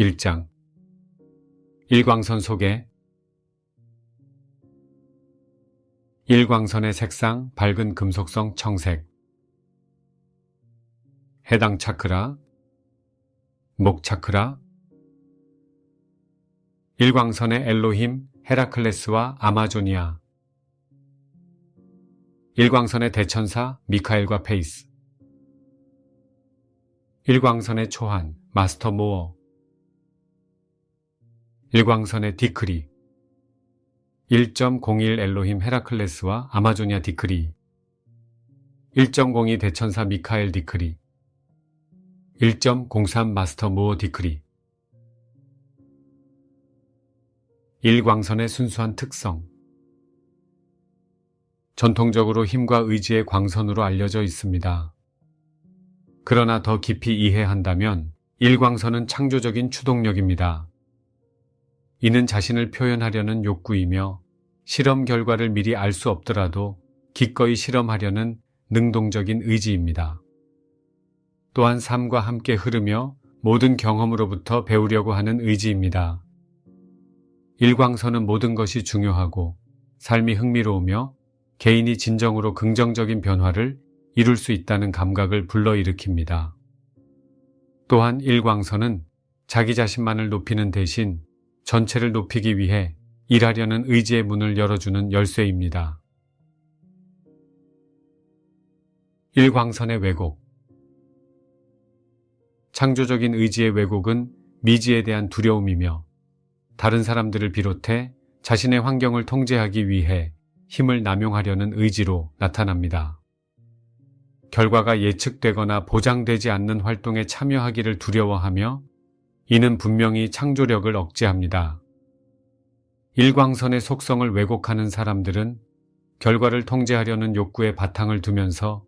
1장. 일광선 소개 일광선의 색상 밝은 금속성 청색. 해당 차크라 목 차크라. 일광선의 엘로힘 헤라클레스와 아마조니아. 일광선의 대천사 미카엘과 페이스. 일광선의 초한 마스터 모어 일광선의 디크리. 1.01 엘로힘 헤라클레스와 아마조니아 디크리. 1.02 대천사 미카엘 디크리. 1.03 마스터 모어 디크리. 일광선의 순수한 특성. 전통적으로 힘과 의지의 광선으로 알려져 있습니다. 그러나 더 깊이 이해한다면 일광선은 창조적인 추동력입니다. 이는 자신을 표현하려는 욕구이며 실험 결과를 미리 알 수 없더라도 기꺼이 실험하려는 능동적인 의지입니다. 또한 삶과 함께 흐르며 모든 경험으로부터 배우려고 하는 의지입니다. 일광선은 모든 것이 중요하고 삶이 흥미로우며 개인이 진정으로 긍정적인 변화를 이룰 수 있다는 감각을 불러일으킵니다. 또한 일광선은 자기 자신만을 높이는 대신 전체를 높이기 위해 일하려는 의지의 문을 열어주는 열쇠입니다. 일광선의 왜곡 창조적인 의지의 왜곡은 미지에 대한 두려움이며 다른 사람들을 비롯해 자신의 환경을 통제하기 위해 힘을 남용하려는 의지로 나타납니다. 결과가 예측되거나 보장되지 않는 활동에 참여하기를 두려워하며 이는 분명히 창조력을 억제합니다. 일광선의 속성을 왜곡하는 사람들은 결과를 통제하려는 욕구에 바탕을 두면서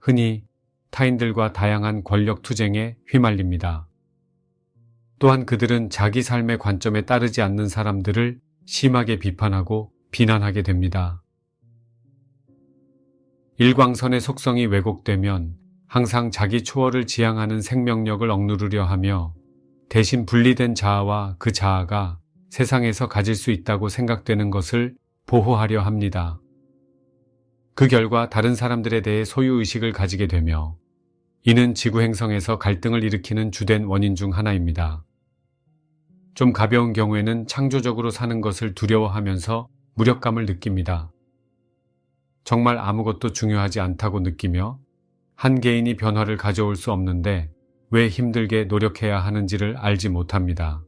흔히 타인들과 다양한 권력 투쟁에 휘말립니다. 또한 그들은 자기 삶의 관점에 따르지 않는 사람들을 심하게 비판하고 비난하게 됩니다. 일광선의 속성이 왜곡되면 항상 자기 초월을 지향하는 생명력을 억누르려 하며 대신 분리된 자아와 그 자아가 세상에서 가질 수 있다고 생각되는 것을 보호하려 합니다. 그 결과 다른 사람들에 대해 소유의식을 가지게 되며 이는 지구 행성에서 갈등을 일으키는 주된 원인 중 하나입니다. 좀 가벼운 경우에는 창조적으로 사는 것을 두려워하면서 무력감을 느낍니다. 정말 아무것도 중요하지 않다고 느끼며 한 개인이 변화를 가져올 수 없는데 왜 힘들게 노력해야 하는지를 알지 못합니다.